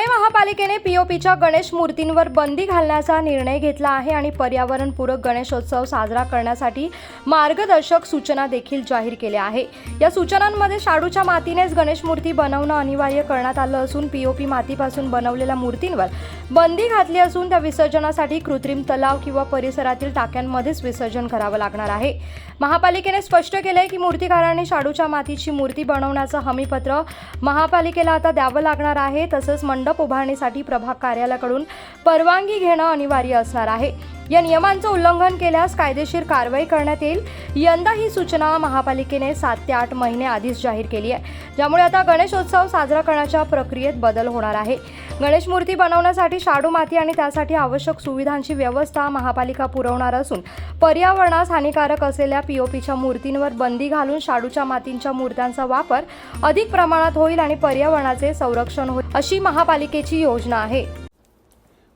ठाणे महापालिकेने पीओपीच्या गणेश मूर्तींवर बंदी घालण्याचा निर्णय घेतला आहे आणि पर्यावरणपूरक गणेशोत्सव साजरा करण्यासाठी मार्गदर्शक सूचना देखील जाहीर केल्या आहे. या सूचनांमध्ये शाडूच्या मातीनेच गणेश मूर्ती बनवणं अनिवार्य करण्यात आलं असून पीओपी मातीपासून बनवलेल्या मूर्तींवर बंदी घातली असून त्या विसर्जनासाठी कृत्रिम तलाव किंवा परिसरातील टाक्यांमध्येच विसर्जन करावं लागणार आहे. महापालिकेने स्पष्ट केलंय की मूर्तीकारांनी शाडूच्या मातीची मूर्ती बनवण्याचं हमीपत्र महापालिकेला आता द्यावं लागणार आहे तसंच मंडळ मंडप उभारणीसाठी प्रभाग कार्यालयाकडून परवानगी घेणं अनिवार्य असणार आहे. या नियमांचं उल्लंघन केल्यास कायदेशीर कारवाई करण्यात येईल. यंदा ही सूचना महापालिकेने सात ते आठ महिने आधीच जाहीर केली आहे ज्यामुळे आता गणेशोत्सव साजरा करण्याच्या प्रक्रियेत बदल होणार आहे. गणेश मूर्ती बनवण्यासाठी शाडू माती आणि त्यासाठी आवश्यक सुविधांची व्यवस्था महापालिका पुरवणार असून पर्यावरणास हानिकारक असलेल्या पीओपीच्या मूर्तींवर बंदी घालून शाडूच्या मातींच्या मूर्त्यांचा वापर अधिक प्रमाणात होईल आणि पर्यावरणाचे संरक्षण होईल अशी महापालिकेची योजना आहे.